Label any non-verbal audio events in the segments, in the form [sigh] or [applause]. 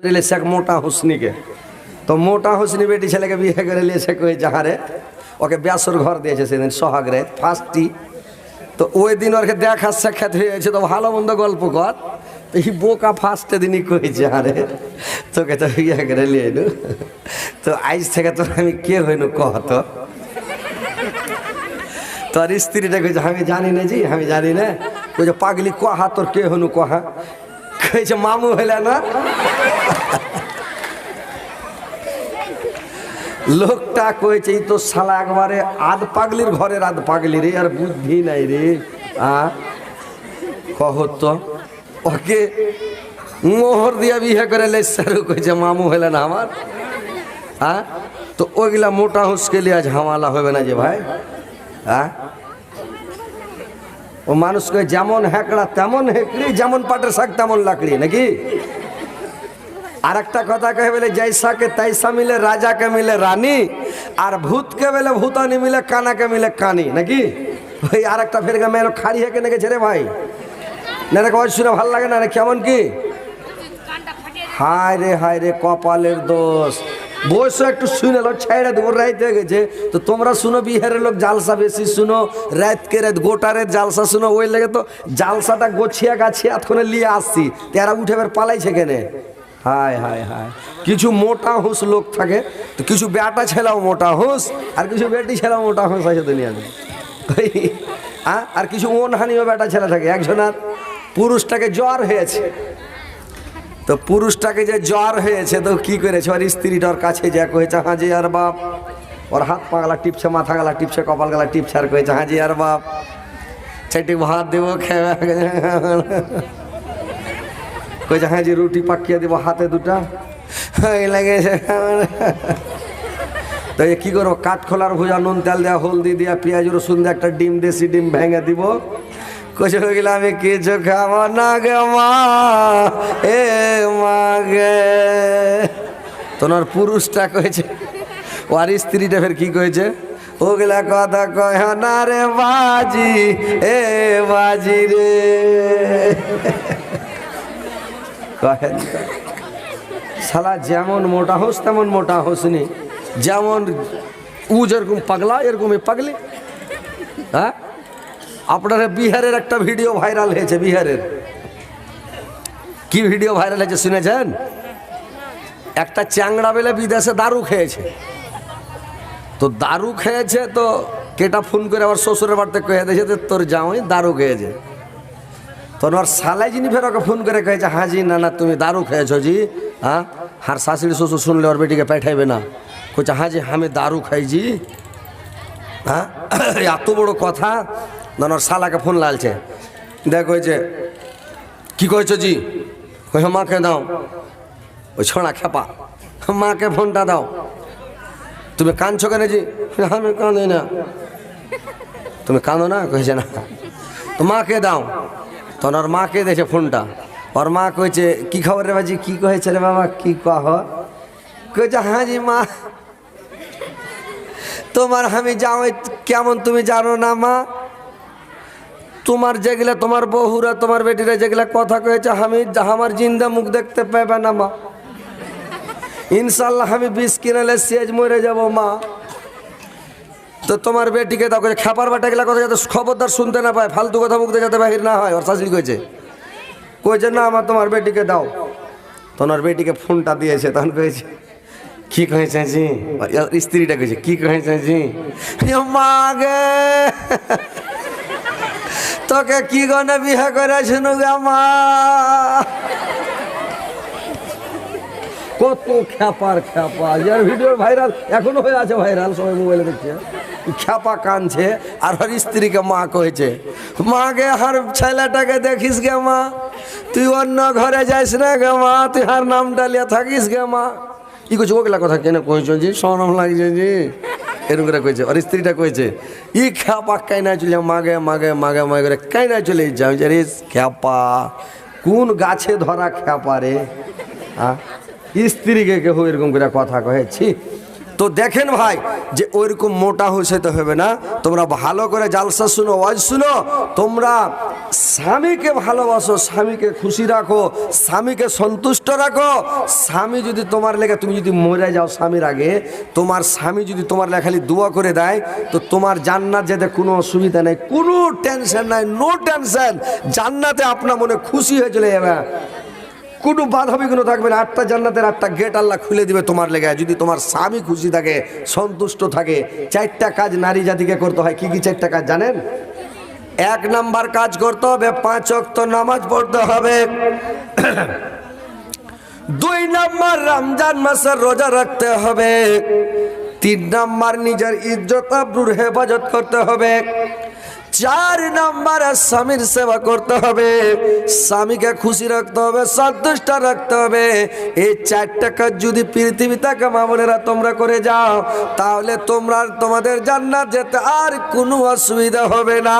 করে শেখ মোটা হুসনিকে। তো মোটা হুসনি বেটি ছেলেকে বিয়ে করে লিয়েছে কই যাহারে? ওকে ব্যাসর ঘর দিয়েছে সেদিন সোহাগরে ফার্স্টটি তো ওই দিন ওকে দেখা সাক্ষাৎ হয়েছে, তো ভালো মন্দ গল্প কর। তো এই বোকা ফার্স্টে দিনই কইছে আরে তোকে তো বিয়ে করে লিয়ে নু তো আইজ থেকে তোর আমি কে হইনু কহ তো? তোর স্ত্রীটা কইছে, আমি জানি না জি, আমি জানি না। কইছে, পাগলি কহা, তোর কে হনু কহা? কইছে, মামু হইলে না? লোকটা কয়েছে এই তো শালা একবারে আধ পাগলির ঘরের আধ পাগলি রে, আর বুদ্ধি নাই রে। তো, ওকে মোহর দিয়া বিয়ে করে লেসারু কইছে, মামু হইলে না আমার। হ্যাঁ তো ওইগুলা মোটা হুসকে লিয়া ঝামেলা হবে না যে ভাই? হ্যাঁ ও মানুষকে যেমন হ্যাকড়া তেমন হেঁকড়ি, যেমন পাটের শাক, তেমন লাকড়ি, নাকি? আর একটা কথা কহে বলে, জৈসাকে তৈসা মিলে, রাজাকে মিলে রানী, আর ভূতকে বলে, ভূতানি মিলে, কানাকে মিলে কানি, নাকি? ওই আর একটা ফের মেয়ের খাড়ি হেঁকে নেগেছে রে ভাই। না রে শুনে ভালো লাগে না কেমন কি? হায় রে হায় রে, কপালের দোষ। বয়স একটু শুনে লো ছেড়ে দেবো, রাইত গেছে। তো তোমরা শুনো, বিহারের লোক জালসা বেশি শুনো রাতকে রাত গোটা রাত জালসা শুনো, ওই লেগে তো জালসাটা গোছিয়া গাছিয়া এতক্ষণে নিয়ে আসছি। তেরা উঠে এবার পালাইছে কেনে? হায় হায় হায়। কিছু মোটা হুঁস লোক থাকে, তো কিছু বেটা ছেলেও মোটা হুঁস আর কিছু বেটি ছেলেও মোটা হুঁস আছে দুনিয়াতে। আর কিছু মনহানিও বেটা ছেলে থাকে একজনের পুরুষটাকে জ্বর হয়েছে। তো পুরুষটাকে যে জ্বর হয়েছে, তো কি করেছে? ওর স্ত্রীটার কাছে যা কয়েছে হাজি আর বাপ। ওর হাত পা গলা টিপছে, মাথা গলা টিপছে, কপাল গলা টিপছে, আর কয়েছে হাজি আর বাপ। চারটি ভাত দেবো, খেয়ে কয়েছে হাজি রুটি পাকিয়ে দেবো হাতে দুটা। এই লেগেছে। তো কি করব? কাঠ খোলার ভুজা, নুন, তেল দেওয়া হলদি দিয়া, পেঁয়াজ, রসুন দিয়ে, একটা ডিম দেশি ডিম ভেঙে দিব। হয়ে গেলে আমি কিছু খাব না গে মা এ মা গে তোমার পুরুষটা কয়েছে ও আর স্ত্রীটা ফের কি কয়েছে ওগুলা কথা কয় না রে বাজি এ বাজি রে কহেন। শালা যেমন মোটা হোস তেমন মোটা হোসনি যেমন উ যেরকম পাগলা এরকম এ পাগলি হ্যাঁ আপনার বিহারের একটা ভিডিও ভাইরাল হয়েছে, বিহারের। কি ভিডিও ভাইরাল হয়েছে শুনেছেন? একটা চ্যাংড়া বেলে বিদেশে দারু খেয়েছে। তো দারু খেয়েছে তো কেটা ফোন করে আবার শ্বশুরের বাড়িতে কয়ে দিয়েছে যে তোর জামাই দারু খেয়েছে। তো ওর সালাই যিনি ফের ওকে ফোন করে কয়েছে হ্যাঁ জি, না না, তুমি দারু খেয়েছো জি হ্যাঁ? হার শাশুড়ি শ্বশুর শুনলে ওর বেটিকে পাঠাইবে না। কইছে হ্যাঁ জি, আমি দারু খাইছি। হ্যাঁ? এত বড় কথা। না ওর শালাকে ফোন লালছে। দেখ কইছে কি কয়েছো জি? কই মাকে দাও। ওই ছড়া খেপা, মাকে ফোনটা দাও। তুমি কাঁদছো কেন জি? আমি কাঁদি না। তুমি কাঁদো না? কইছে, না। তো মাকে দাও। তখন ওর মাকে দিয়েছে ফোনটা। ওর মা কইছে, কি খবর রে বাজি? কি কয়েছে রে বাবা? কি কহ? কইছে হ্যাঁ জি, মা। তোমার আমি যাও কেমন তুমি জানো না, মা? তোমার যেগুলা তোমার বহুরা তোমার বেটিরা যেগুলা কথা কয়েছে, আমি আমার জিন্দা মুখ দেখতে পাবে না, মা। ইনশাল্লাহ আমি বিষ কিনালে সেজ মরে যাব, মা। তো তোমার বেটিকে দাও কইছে খেপার বাটা গেলা কথা যাতে খবরদার শুনতে না পায়, ফালতু কথা মুখ দিয়ে যাতে বাহির না হয়, ওর শাশুড়ি কইছে। কইছে, না আমার তোমার বেটিকে দাও। তোমার বেটিকে ফোনটা দিয়েছে, তখন কয়েছে কি জি? ওর স্ত্রীটা কইছে, কি কহেছে জি? মা গে। তোকে কি গনে বিয়ে করেছিল মা? কত খ্যাপার খ্যাপা। যার ভিডিও ভাইরাল এখনও হয়ে আছে ভাইরাল সবাই মোবাইলে দেখছে। খ্যাপা কানছে আর ওর স্ত্রীকে মা কয়েছে মাকে হার ছেলেটাকে দেখিস গে মা, তুই অন্য ঘরে যাইস না গে মা, তুই হার নাম ডালিয়া থাকিস গে মা। ই কইছে, ওগুলা কথা কেন কইছ জি? সরম লাগছে জি? এরকম করে কয়েছে আর স্ত্রীটা কয়েছে ই খ্যাপা কাই না চলে মাগে মাগে মাগে মাগে করে কাই চলে যাও। যে খ্যাপা কোন গাছে ধরা খ্যাপা রে? হ্যাঁ স্ত্রীকে কেউ এরকম করে কথা কহেছি তো দেখেন ভাই, যে ওইরকম মোটা হইতে হবে না। তোমরা ভালো করে জালসা শুনো, ওয়াজ শুনো। তোমরা স্বামীকে ভালোবাসো, স্বামীকে খুশি রাখো, স্বামীকে সন্তুষ্ট রাখো। স্বামী যদি তোমার লেগে, তুমি যদি মরে যাও স্বামীর আগে, তোমার স্বামী যদি তোমার লেগে খালি দোয়া করে দেয়, তো তোমার জান্নাত যেতে কোনো অসুবিধা নেই, কোনো টেনশন নাই নো টেনশন জান্নাতে আপনার মনে খুশি হয়ে চলে যাবে। কোনো বাধা বিঘ্ন থাকবে না। আটটা জান্নাতের আটটা গেট আল্লাহ খুলে দিবে তোমার লেগে যদি তোমার স্বামী খুশি থাকে, সন্তুষ্ট থাকে, চারটা কাজ নারী জাতিকে করতে হয়, কি কি চারটা কাজ জানেন? এক নাম্বার কাজ করতে হবে, পাঁচ অক্ত নামাজ পড়তে হবে। দুই নাম্বার রমজান মাসের রোজা রাখতে হবে। তিন নাম্বার নিজের ইজ্জত, আব্রুর হেফাজত করতে হবে। চার নাম্বার স্বামীর সেবা করতে হবে। স্বামীকে খুশি রাখতে হবে, সন্তুষ্ট রাখতে হবে। এই চারটা কাজ যদি পৃথিবী থেকে মামনেরা তোমরা করে যাও, তাহলে তোমরা তোমাদের জান্নাত যেতে আর কোনো অসুবিধা হবে না।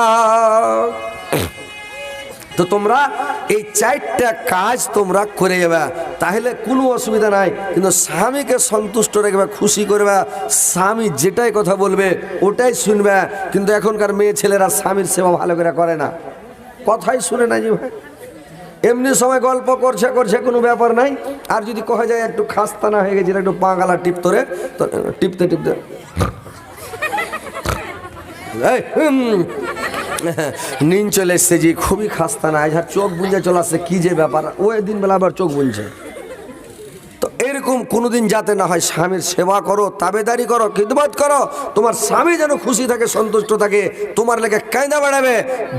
তো তোমরা এই চারটা কাজ তোমরা করে যাবে। তাহলে কোনো অসুবিধা নাই, কিন্তু স্বামীকে সন্তুষ্ট রাখবে খুশি করবে, স্বামী যেটাই কথা বলবে ওটাই শুনবে। কিন্তু এখনকার মেয়ে ছেলেরা স্বামীর সেবা ভালো করে করে না। কথাই শুনে না যে ভাই। এমনি সময় গল্প করছে করছে, কোনো ব্যাপার নাই। আর যদি কহে যায় একটু খাস্তানা হয়ে গেছিল একটু পা গালা টিপতরে তো টিপতে টিপতে। [laughs] নিন চলে এসছে যে খুবই খাস্তা না আর চোখ বুঝে চলে আসছে, কী যে ব্যাপার? ওই দিন বেলা আবার চোখ বুনছে তো এরকম কোনোদিন যাতে না হয় স্বামীর সেবা করো, তাবেদারি করো, খিদমত করো, তোমার স্বামী যেন খুশি থাকে, সন্তুষ্ট থাকে, তোমার লেগে কায়দা বাড়াবে,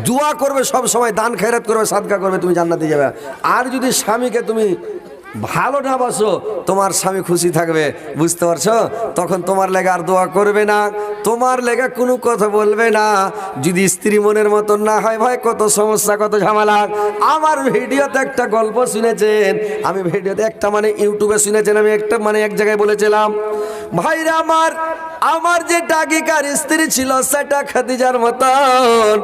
দোয়া করবে, সব সময় দান খেরাত করবে, সাদকা করবে, তুমি জান্নাতে যাবে। আর যদি স্বামীকে তুমি ভালো না তোমার স্বামী খুশি থাকবে, বুঝতে পারছ? তখন তোমার লেগে আর দোয়া করবে না, তোমার লেগে কোনো কথা বলবে না। যদি স্ত্রী মনের মতন না হয়, ভাই, কত সমস্যা, কত ঝামেলা। আমার ভিডিওতে একটা গল্প শুনেছেন, আমি ভিডিওতে একটা মানে ইউটিউবে শুনেছেন, আমি একটা মানে এক জায়গায় বলেছিলাম, ভাইরা আমার আমার যে ডাকিকার স্ত্রী ছিল, সেটা খাদিজার মতন।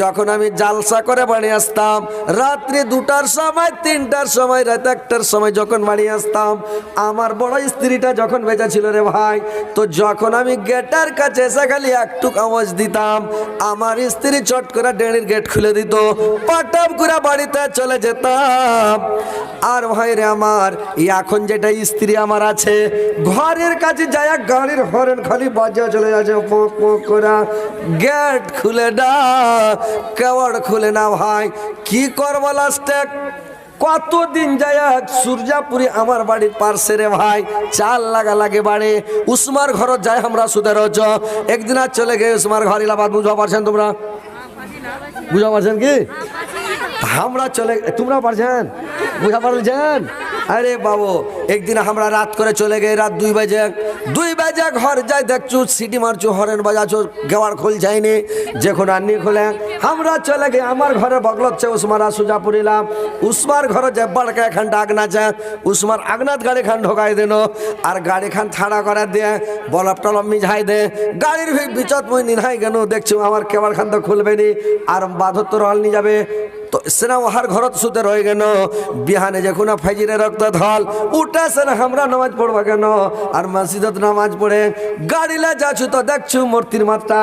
যখন আমি জালসা করে বাড়ি আসতাম, রাত্রি দুটার সময়, তিনটার সময়, রাত একটার সময় যখন বাড়ি আসতাম, আমার বড় স্ত্রীটা যখন বেঁচে ছিল রে ভাই, তো যখন আমি গেটার কাছে এসে খালি একটু আওয়াজ দিতাম, আমার স্ত্রী চট করে ডেড়ির গেট খুলে দিত পাটাপ করে বাড়িতে চলে যেতাম। আর ভাই রে আমার এখন যেটা স্ত্রী আমার আছে, ঘরের কাছে যায় গাড়ির হরেন খালি বাজা চলে যাচ্ছে পোক পোক করে। গেট খুলে না, কেওয়াড় খুলে না ভাই। কি করব লাস্টে কতদিন যায় সূর্যাপুরি আমার বাড়ির পার্শ্বে রে ভাই। চাল লাগা লাগে বাড়ি। উসমার ঘর যায় আমরা সুদের একদিন আর চলে গে উসমার ঘর ইলাবাদ বুঝা পারছেন তোমরা? বুঝা পারছেন কি? আমরা চলে, তোমরা পারছেন? বুঝা পারছেন? আরে বাবু, একদিন আমরা রাত করে চলে গে রাত দুই বাজে। দুই বাজে ঘর যাই দেখছু, সিটি মারছু, হরেন বাজাছু, গেওয়ার খোল যায়নি যখন আননি খোলে। আমরা চলে গে আমার ঘরে বগলচ্ছে উসমার সুজা পুরিলাম উসমার ঘরে যে বড়কা এখানটা আগনা আছে উসমার আগনাত গাড়ি খান ঢোকাই দেন, আর গাড়ি খান থাড়া করে দিয়ে বলব টলব মিঝাই দে। গাড়ির ভি- বিচত মই নিহাই গেল দেখছু আমার কেবার খান তো খুলবে নি, আর বাধর তো রল নিয়ে যাবে। তো সেনা ওহার ঘরত সুতে রয়ে গেল। বিহানে যখন ফাইজিরে রক্ত ধল উঠা সেনা আমরা নামাজ পড়বা কেন? আর মসজিদত নামাজ পড়ে গাড়িলে যাচ্ছু তো দেখছু মূর্তির মাত্রা।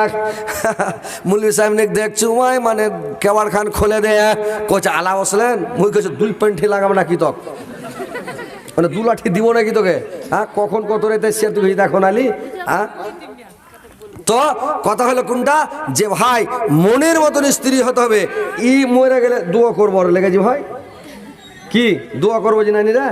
[laughs] মুলি সাহেব নে দেখছু ওই মানে কেওয়ার খান খুলে দে। কোচ আলা বসলেন মুই কেছে দুই পেন্টি লাগাবো নাকি তক? মানে দু লাঠি দিব নাকি তোকে? হ্যাঁ কখন কত রেতে সে তুই দেখো নালি? হ্যাঁ? তো কথা হলো কোনটা? যে ভাই মনের মতন স্ত্রী হতে হবে। ই মরে গেলে দোয়া করব ওর লেগেছি ভাই। কি? দোয়া করব যে নানি রে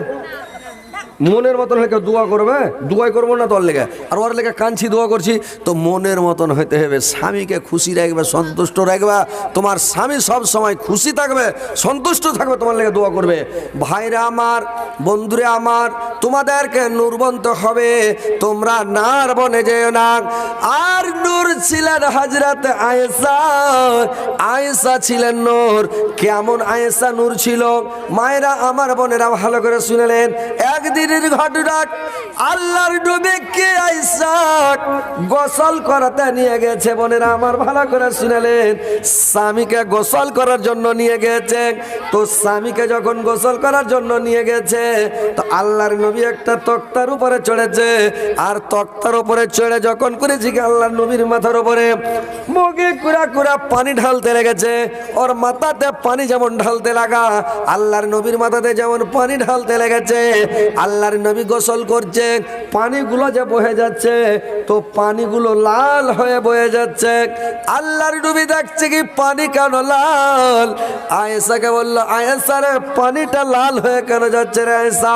মনের মতন হলে কেউ দোয়া করবে? দোয়াই করব না তোর লেগে? আর ওর লেগে কাঁদছি, দোয়া করছি। তো মনের মতন হইতে হবে। স্বামীকে খুশি রাখবে, সন্তুষ্ট রাখবে। তোমার স্বামী সব সময় খুশি থাকবে, সন্তুষ্ট থাকবে, তোমার লেগে দোয়া করবে। ভাইরা আমার, বন্ধুরা আমার তোমাদেরকে নূরবন্ত হবে, তোমরা নার বনে যেও না। আর নূর ছিলেন হাজরাত আয়েশা। আয়েসা ছিলেন নূর। কেমন আয়েসা নূর ছিল? মায়েরা আমার বোনেরা ভালো করে শুনেলেন। একদিনের ঘটনা, আল্লাহর ডুবে কে আয়েশা? গোসল করাতে নিয়ে গেছে বোনেরা, আমার ভালো করে শুনেলেন। স্বামীকে গোসল করার জন্য নিয়ে গেছে। তো স্বামীকে যখন গোসল করার জন্য নিয়ে গেছে, তো আল্লাহর নবী একটা তক্তার উপরে চড়েছে। আর তক্তার উপরে চড়ে যখন করেছি আল্লাহ নবীর মাথার উপরে মুখে কুড়া কুড়া পানি ঢালতে লেগেছে। ওর মাথাতে পানি যেমন ঢালতে লাগা, আল্লাহর নবীর মাথাতে যেমন পানি ঢালতে লেগেছে। আল্লাহর নবী গোসল করছে পানিগুলো যে বয়ে যাচ্ছে, তো পানিগুলো লাল হয়ে বয়ে যাচ্ছে। আল্লাহর ডুবি দেখছে কি পানি কেন লাল? আয়েসাকে বলল আয়েসা রে, পানিটা লাল হয়ে কেন যাচ্ছে রে আয়েসা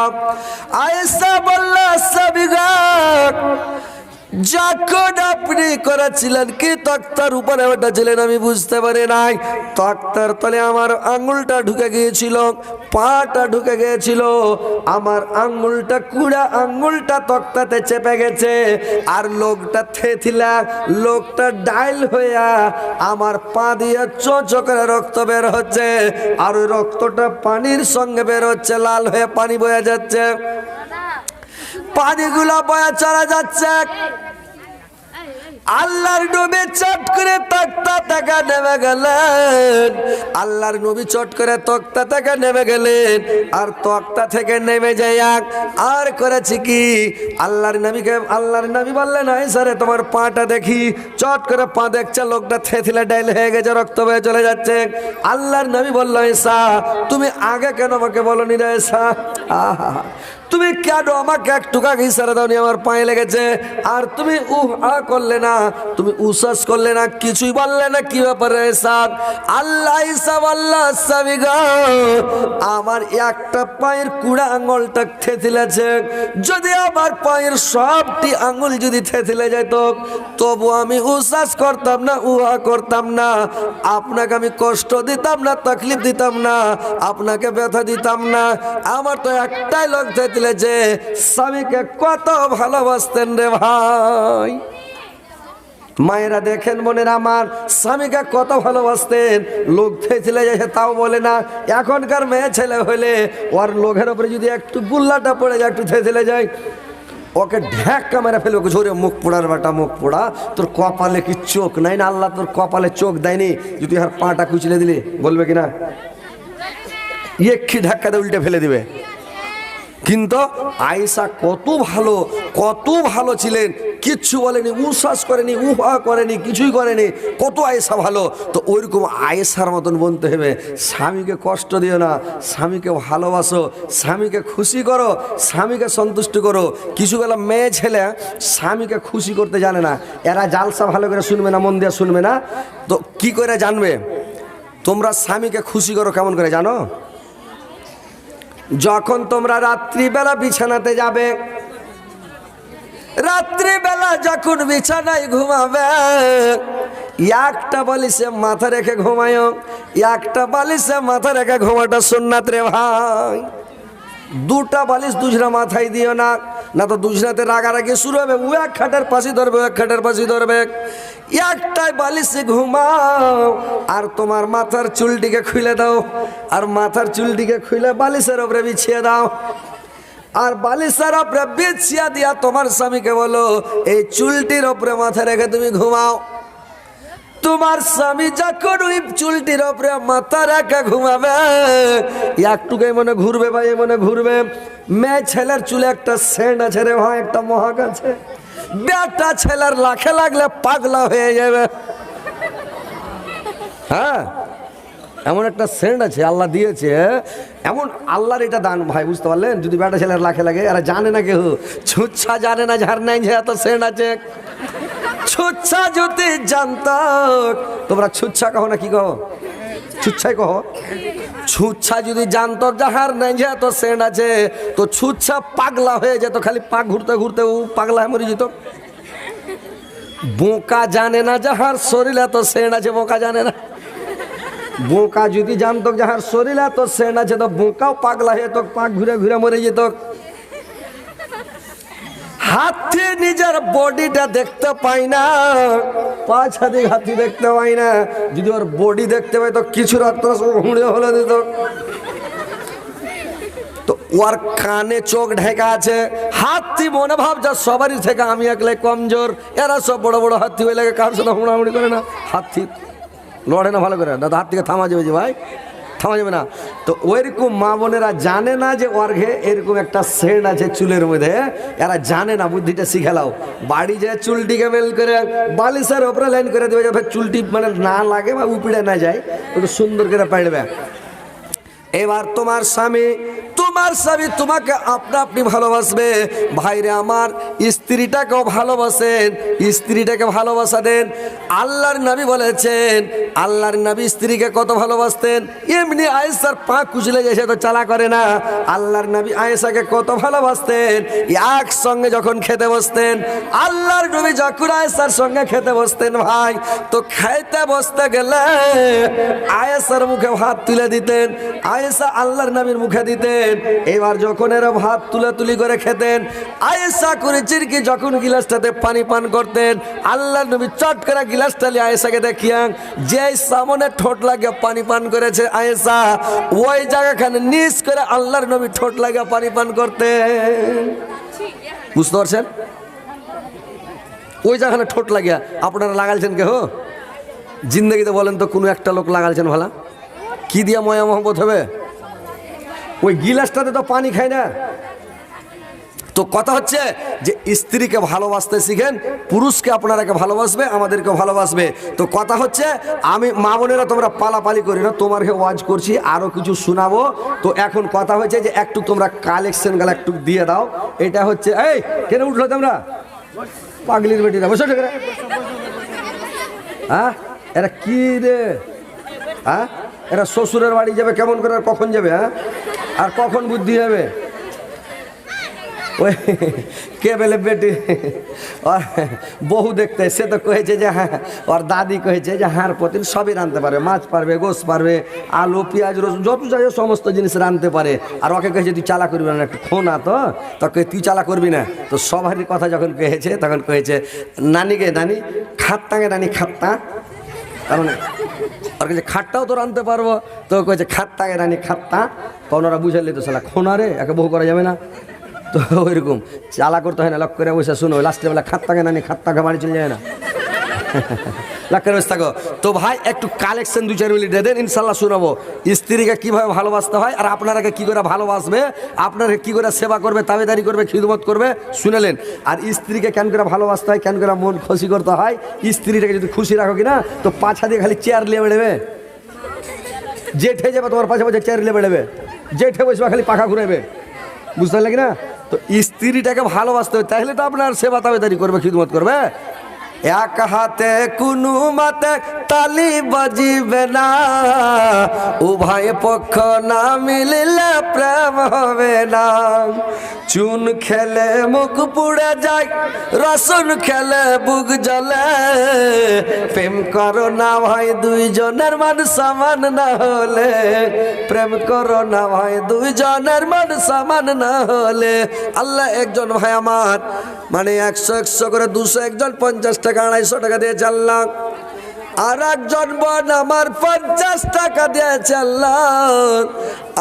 আয়েসা বলল সাবিগা যখন আপনি করেছিলেন, কি তক্তার উপরে ছিলেন আমি বুঝতে পারি নাই। তক্তার তলে আমার আঙুলটা ঢুকে গিয়েছিল, পাটা ঢুকে গিয়েছিল। আমার আঙুলটা, কুড়া আঙুলটা তক্তাতে চেপে গেছে, আর লোকটা থেথিলা, লোকটা ডাইল হইয়া আমার পা দিয়ে চোচো করে রক্ত বের হচ্ছে, আর ওই রক্তটা পানির সঙ্গে বের হচ্ছে, লাল হয়ে পানি বয়ে যাচ্ছে। পানিগুলো বয়া চলা যাচ্ছে। আল্লাহর নবী চট করে তক্তা থেকে নেমে গেলেন। আল্লাহর নবী চট করে তক্তা থেকে নেমে গেলেন। আর তক্তা থেকে নেমে যাই আর করেছি কি? আল্লাহর নবীকে, আল্লাহর নবী বললেন আই স্যারে তোমার পাটা দেখি। চট করে পা দেখছে, লোকটা থেথিলে ডাইল হয়ে গেছে, রক্ত বয়ে চলে যাচ্ছে। আল্লাহর নবী বলল এসা তুমি আগে কেন আমাকে বলনি রে এসা আহা। তুমি কেন আমাকে একটু কাকে ইশারা দাওনি? আমার পায়ে লেগেছে। আর তুমি উহ, আ করলে না, তুমি উসাস করলে না, কিছুই বললে না, কি ব্যাপারে সাদ আল্লাহ ইসাব আল্লাহ সাবিগা আমার একটা পায়ের কুড়া আঙুলটা থেতিলেছে যদি আমার পায়ের সবটি আঙুল যদি থেতিলে যেত তবু আমি উসাস করতাম না, উহা করতাম না। আপনাকে আমি কষ্ট দিতাম না, তকলিফ দিতাম না, আপনাকে ব্যথা দিতাম না। আমার তো একটাই লোক থেতিলেছে স্বামীকে কত ভালোবাসতেন রে ভাই। মায়েরা দেখেন মনের আমার, স্বামীকে কত ভালোবাসতেন। লোক থেছিলে যায় তাও বলে না, এখনকার মেয়ে ছেলে হলে ওর লোকের ওপরে যদি একটু গুল্লাটা পড়ে যায়, একটু থেছিলে যায় ওকে ঢ্যাক্কা মেরে ফেলবে ঝরে মুখ পোড়ার বাটা, মুখ পোড়া। তোর কপালে কি চোখ নাই না? আল্লাহ তোর কপালে চোখ দেয়নি। যদি আর পাটা কুচলে দিলি, বলবে কি না একটি ধাক্কা দিয়ে উল্টে ফেলে দিবে? কিন্তু আয়েশা কত ভালো কত ভালো ছিলেন। কিচ্ছু বলেনি, উশ্বাস করেনি, উহা করেনি, কিছুই করেনি। কত আয়েশা ভালো। তো ওইরকম আয়েশার মতন বলতে হবে। স্বামীকে কষ্ট দিও না, স্বামীকে ভালোবাসো, স্বামীকে খুশি করো, স্বামীকে সন্তুষ্ট করো। কিছু গেলা মেয়ে ছেলে, স্বামীকে খুশি করতে জানে না। এরা জালসা ভালো করে শুনবে না, মন দিয়ে শুনবে না। তো কি করে জানবে? তোমরা স্বামীকে খুশি করো কেমন করে জানো? যখন তোমরা রাত্রিবেলা বিছানাতে যাবে, রাত্রিবেলা যখন বিছানায় ঘুমাবে, একটা বালিশে মাথা রেখে ঘুমায়, একটা বালিশে মাথা রেখে ঘুমাটা সুন্নাত রে ভাই। দুটা বালিশ দুজনা মাথায় দিও না না তো দুজনাতে রাগারাগি শুরু হবে, ও এক খাটের পাশে ধরবে, ও এক খাটের পাশে ধরবে। একটাই বালিশে ঘুমাও, আর তোমার মাথার চুলটিকে খুলে দাও, আর মাথার চুলটিকে খুলে বালিশের ওপরে বিছিয়ে দাও। আর বালিশের ওপরে বিছিয়া দিয়া তোমার স্বামীকে বলো, এই চুলটির ওপরে মাথা রেখে তুমি ঘুমাও। তোমার স্বামী যখন ওই চুলটির ওপরে মাথা রেখে ঘুমাবে, একটুকুই মনে ঘুরবে ভাই, মনে ঘুরবে। মেয়ে ছেলের চুলে একটা সেন্ট আছে রে ভাই, একটা মহাক আছে। বেটা ছেলের লাখে লাগলে পাগলা হয়ে যাবে। হ্যাঁ এমন একটা সেন্ট আছে, আল্লাহ দিয়েছে, এমন আল্লাহর এটা দান, ভাই, বুঝতে পারলেন? যদি বেটা ছেলের লাখে লাগে এরা জানে না কেউ, ছুচ্ছা জানে না, ঝাড় নাই যে এত সেন্ট আছে। ছুচ্ছা যদি জানত, তোমরা ছুচ্ছা কहो না কি কहो ছুচ্ছাই কहो ছুচ্ছা যদি জানত যাহার নাই যে এত সেন্ট আছে, তো ছুচ্ছা পাগলা হয়ে যেত, খালি পাক ঘুরতে ঘুরতে ও পাগলা মরে যেত। বোকা জানে না যাহার শরীরে তো সেন্ট আছে, বোকা জানে না। বোকা যদি জানতো যাহার শরীরে তো সেন্ট আছে, তো বোকাও পাগলা হয়ে তো পাক ঘুরে ঘুরে মরে যেত। হাতি নিজের বডিটা দেখতে পাই না। পাঁচ হাতি হাতি দেখতে পাই না। যদি ওর বডি দেখতে পাই তো কিছু রক্ত হুঁড়ে হলে দিত। তো ওর কানে চোখ ঢেকা আছে। হাতি মনে ভাব যা সবারই থেকে আমি একলাই কমজোর। এরা সব বড় বড় হাতি হয়ে লাগে কার সাথে হুড়াহুড়ি করে না। হাতি লড়ে না ভালো করে। দাদা, হাত থেকে থামা যাবে যে ভাই। থামা যাবে না। তো ওইরকম মা বোনেরা জানে না যে অর্ঘে, এরকম একটা সেন আছে চুলের মধ্যে। এরা জানে না, বুদ্ধিটা শিখালাও বাড়ি যায় চুলটিকে বেল করে, বালিশের ওপরে লাইন করে দেবে, যাবে চুলটি মানে না লাগে বা উপড়ে না যায়, একটু সুন্দর করে পাড়বে এবার তোমার স্বামী তোমার স্বামী তোমাকে আপনা আপনি ভালোবাসবে। ভাইরে আমার, স্ত্রীটাকেও ভালোবাসেন, স্ত্রীটাকে ভালোবাসা দেন। আল্লাহর নবী বলেছেন, আল্লাহর নবী স্ত্রীকে কত ভালোবাসতেন। এমনি আয়েসার পা কুচলে সে তো চালা করে না। আল্লাহর নবী আয়েসাকে কত ভালোবাসতেন। একসঙ্গে যখন খেতে বসতেন, আল্লাহর নবী যখন আয়েসার সঙ্গে খেতে বসতেন, ভাই, তো খাইতে বসতে গেলে আয়েসার মুখে ভাত তুলে দিতেন আয়েসা আল্লাহর নবীর মুখে দিতেন। এবার যখন এরা ভাত তুলে তুলি করে খেতেন আয়েসা করে চিরকি যখন গিলাসটাতে পানি পান করতেন আল্লাহর নবী চট করে গিলাসটা নিয়ে আয়েসাকে দেখিয়াং যে সামনে ঠোঁট লাগে পানি পান করেছে আয়েসা ওই জায়গাখানে নিচ করে আল্লাহর নবী ঠোঁট লাগে পানি পান করতেন। বুঝতে পারছেন? ওই জায়গাখানে ঠোঁট লাগিয়া, আপনারা লাগালছেন কেহ? জিন্দগিতে বলেন তো কোনো একটা লোক লাগালছেন ভালা? কি দিয়া ময়া মোহাম্মত হবে? ওই গিলাসটাতে তো পানি খায় না। তো কথা হচ্ছে যে স্ত্রীকে ভালোবাসতে শিখেন, পুরুষকে আপনারাকে ভালোবাসবে আমাদেরকে ভালোবাসবে। তো কথা হচ্ছে আমি, মা বোনেরা তোমরা পালাপালি করি না তোমারকে ওয়াজ করছি আরও কিছু শোনাবো। তো এখন কথা হচ্ছে যে একটু তোমরা কালেকশন গালা একটু দিয়ে দাও। এটা হচ্ছে, এই, কেন উঠল তোমরা? পাগলির বেটিরা, বসে ঠিক হ্যাঁ? এরা কি রে? হ্যাঁ? এরা শ্বশুরের বাড়ি যাবে, কেমন করে কখন যাবে হ্যাঁ? আর কখন বুদ্ধি হবে? ওই কে বেলে বেটি? ওর বহু দেখতে সে তো কয়েছে যে হ্যাঁ ওর দাদি কয়েছে যে হাঁড় প্রতিদিন সবই রাঁধতে পারবে, মাছ পারবে, গোস পারবে, আলু, পেঁয়াজ, রসুন, যত যাই সমস্ত জিনিস রাঁধতে পারে। আর ওকে কয়েছে, তুই চালা করবি না একটু খোনা তো তোকে তুই চালা করবি না। তো সবারই কথা যখন কয়েছে, তখন কয়েছে, নানিকে নানি খাত্তাকে নানি খাত্তা। কারণ আর কাছে খাটটাও তোর আনতে পারব। তো কয়েছে খাট্টা এরানি খাত্তা তো ওনারা বুঝে তো সালা খোনারে একে বহু করা যাবে না। তো ওইরকম, চালা করতে হয় না, লক করে বসে, শুনো লাস্টের বেলা খাত্তাকে নানি খাত্তাকে বাড়ি চলে যায় না। লাখ করে থাকো তো ভাই, একটু কালেকশন দু চার মিনিট দেন, ইনশাল্লাহ শুনাবো। স্ত্রীকে কীভাবে ভালোবাসতে হয় আর আপনারাকে কী করে ভালোবাসবে, আপনারা কী করে সেবা করবে, তাবেদারি করবে, খিদমত করবে শুনেলেন আর স্ত্রীকে কেন করে ভালোবাসতে হয়, কেন করে মন খুশি করতে হয়, স্ত্রীটাকে যদি খুশি রাখো কিনা, তো পাছা দিয়ে খালি চেয়ার নিয়ে বেড়েবে। জেঠে যাবে, তোমার পাশে পাশে চেয়ার নিয়ে বেড়েবে। জেঠে বসবে, খালি পাখা ঘুরাবে। বুঝতে পারলে কিনা? তো স্ত্রীটাকে ভালোবাসতে হবে তাহলে তো আপনার সেবা তাবেদারি করবে, খিদমত করবে। এক হাতে কোনো মাতে তালি বাজিবে না। উভয় পক্ষ না মিলিলে প্রেম হবে না। চুন খেলে মুখ পুড়ে যায়, রসুন খেলে বুক জ্বলে। প্রেম করো না ভাই, দুইজনের মান সমান না হলে। প্রেম করো না ভাই, দুইজনের মান সমান না হলে। আল্লাহ একজন ভাই আমার মানে একশো একশো করে দুশো একজন পঞ্চাশ টাকা, আড়াইশো টাকা দিয়ে চাললাম আর একজন বোন আমার পঞ্চাশ টাকা দিয়েছে চাললাম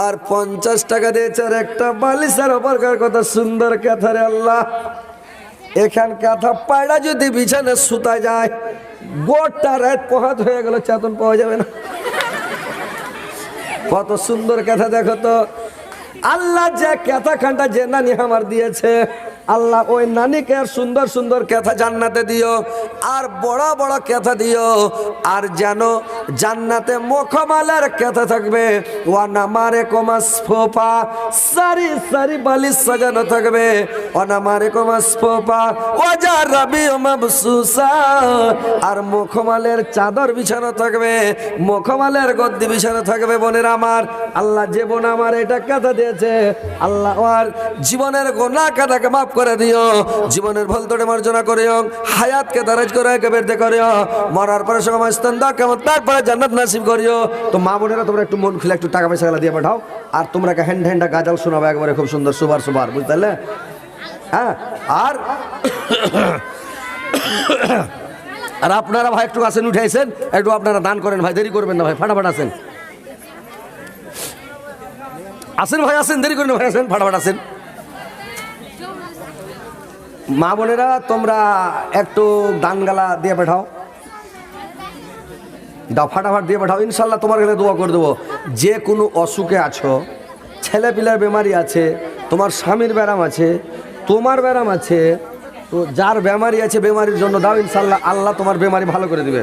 আর পঞ্চাশ টাকা দিয়েছে আর একটা বালিশের অপরকার কত সুন্দর কথা রে আল্লাহ। এখান কাঁথা পায়রা যদি বিছানে সুতা যায়, গোটা রাত পহাত হয়ে গেল, চেতন পাওয়া যাবে না। কত সুন্দর কথা দেখো তো। আল্লাহ যে কথা খানটা যে আমার দিয়েছে। আল্লাহ ওই নানিকে আর সুন্দর সুন্দর কথা জান্নাতে দিও, আর বড় বড় কথা দিও, আর যেন জান্নাতে মুখমালের কেথা থাকবে। ওয়া নামারে কমাস ফোপা সারি সারি বালিশ সাজানো থাকবে। ও নামারে কমাস ফোপা ওয়াজা রবি মাবসুসা, আর মুখমালের চাদর বিছানো থাকবে, মুখমালের গদ্দি বিছানো থাকবে বোনের আমার। আল্লাহ যে বোন আমার এটা কথা দিয়েছে? আল্লাহ আর জীবনের গোনা কাদাকে মাফ করে দিও। জীবনের ভুল তোড়ে মার্জনা করিও। হায়াতকে দারাজ করে একে বেরতে করিও। মরার পরে সময় স্থান দাও, কেমন তারপরে জান্নাত নাসিব করিও। তো মা বোনেরা, তোমরা একটু মন খুলে, একটু টাকা পয়সা দিয়ে পাঠাও। আর তোমরা হ্যান্ড হ্যান্ডা গাজাল শোনাবো, একবারে খুব সুন্দর, সুবার সুবার, বুঝতে পারলে? হ্যাঁ? আর আর আপনারা ভাই একটু আসেন উঠাইছেন একটু আপনারা দান করেন ভাই, দেরি করবেন না ভাই, ফাটাফাট আসেন। আসেন ভাই, আসেন, দেরি করেন ভাই, আসেন, ফাটাফাট আসেন। মা বোনেরা, তোমরা একটু দান গালা দিয়ে পাঠাও। দাও, ফাটাফাট দিয়ে পাঠাও। ইনশাল্লাহ তোমার কাছে দোয়া করে দেবো। যে কোনো অসুখে আছো ছেলে পিলার বেমারি আছে, তোমার স্বামীর ব্যারাম আছে, তোমার ব্যারাম আছে, তো যার বেমারি আছে বেমারির জন্য দাও, ইনশাল্লাহ আল্লাহ তোমার বেমারি ভালো করে দিবে।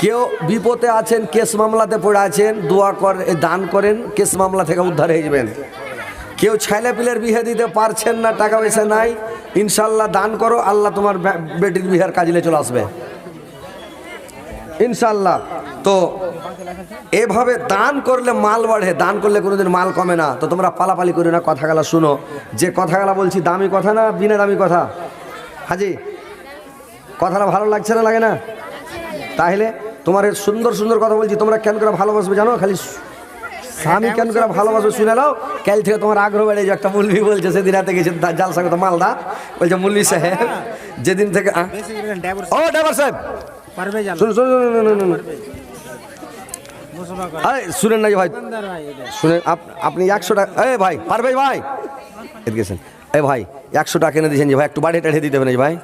কেউ বিপদে আছেন, কেস মামলাতে পড়ে আছেন, দোয়া কর দান করেন, কেস মামলা থেকে উদ্ধার হয়ে যাবেন। কেউ ছেলে পিলের বিয়ে দিতে পারছেন না, টাকা পয়সা নাই। ইনশাল্লাহ দান করো, আল্লাহ তোমার বেটির বিহার কাজলে চলে আসবে। ইনশাল্লাহ। তো এভাবে দান করলে মাল বাড়ে, দান করলে কোনোদিন মাল কমে না। তো তোমরা পালাপালি করে না, কথাগুলা শুনো। যে কথাগুলা বলছি, দামি কথা না বিনা দামি কথা? হাজি, কথাটা ভালো লাগছে না লাগে না? তাহলে তোমার সুন্দর সুন্দর কথা বলছি, তোমরা কেন করে ভালোবাসবে জানো? খালি স্বামী কেন করে ভালোবাসবে শুনে নাও। কাল থেকে তোমার আগ্রহ বেড়ে যে একটা মুলবি বলছে সেদিন রাতে গেছে জালসা কথা মালদা। বলছে মুলবি সাহেব যেদিন থেকে ও ড্রাইভার সাহেব। শুনুন শুনুন আরে শুনেন না ভাই। শুনেন আপ- আপনি একশো টাকা এ ভাই পারবে ভাই। এসেন। এ ভাই একশো টাকা কিনে দিয়েছেন যে ভাই একটু বাড়ি টাড়িয়ে দিতে হবে না ভাই।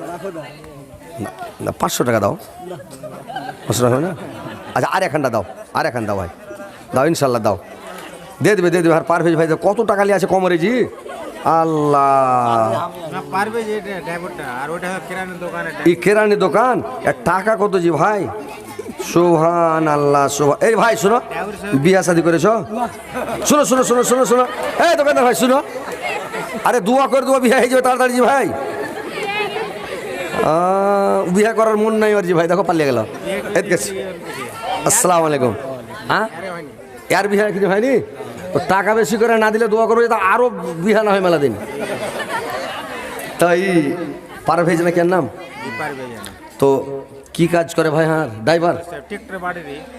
না পাঁচশো টাকা দাও। পাঁচশো টাকা না? আচ্ছা আর এখানটা দাও আর এখান দাও ভাই। দাও ইনশাল্লাহ দাও। দিয়ে দেবে দিয়ে দেবে আর পারভেজ ভাই কত টাকা নিয়ে আছে কমরে জি? আল্লাহ। না পারবে যে এটা ড্রাইভারটা আর ওটা কিরানের দোকানে এই কেরানি দোকান? এর টাকা কত জি ভাই? সোহান আল্লাহ সোহান এই ভাই শোনো বিয়া শাদি করেছ? শোনো শোনো শোনো শোনো শোনো। এই দোকানদার ভাই শোনো। আরে দুয়া করে দুয়া বিয়া হয়ে যাবে তাড়াতাড়ি জি ভাই। বিয়া করার মন নাই ওর জি ভাই দেখো পালিয়ে গেল। আসসালামু আলাইকুম। হ্যাঁ? এর বিহা কিছু হয়নি তো টাকা বেশি করে না দিলে দোয়া করব যাতে আরও বিহা না হয় মেলা দিন। তাই পারভেজ না কেন নাম? তো কি কাজ করে ভাই হ্যাঁ? ড্রাইভার?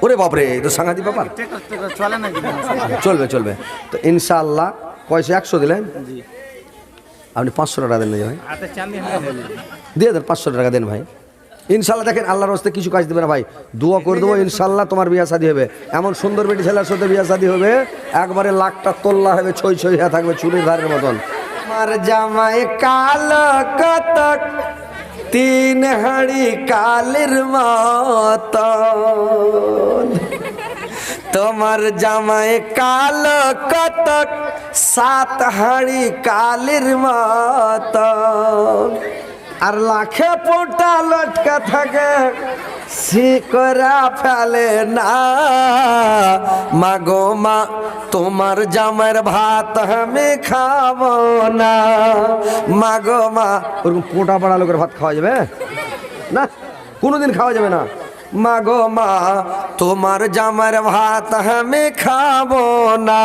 ওরে বাপরে তো সাংঘাতিক ব্যাপার। চলবে চলবে। তো ইনশাআল্লাহ পয়সা একশো দিলেন? আপনি পাঁচশো টাকা দেন না ভাই। দিয়ে দেন পাঁচশো টাকা দেন ভাই। ইনশাল্লাহ দেখেন আল্লাহর হস্তে কিছু কাজ দেবে না ভাই। দোয়া করে দেবো, ইনশাল্লাহ তোমার বিয়া শাদী হবে। এমন সুন্দর বেটি ছেলের সাথে বিয়া শাদী হবে, একবারে লাখটা তোল্লা হবে ছই ছই হয়ে থাকবে চুরির ধারের মতন। আমার জামাই কাল কতক, তিন হাড়ি কালের মতন। তোমার জামাই কাল কতক, সাত হাড়ি কালের মতন। আর লাখে পোটা লটকা থাকে শিকরা ফেলে না। মাগো মা, তোমার জামার ভাত আমি খাব না। মাগো মা, ওরকম পোটা পাড়া লোকের ভাত খাওয়া যাবে? না, কোনোদিন খাওয়া যাবে না। মাগো মা, তোমার জামার ভাত আমি খাব না।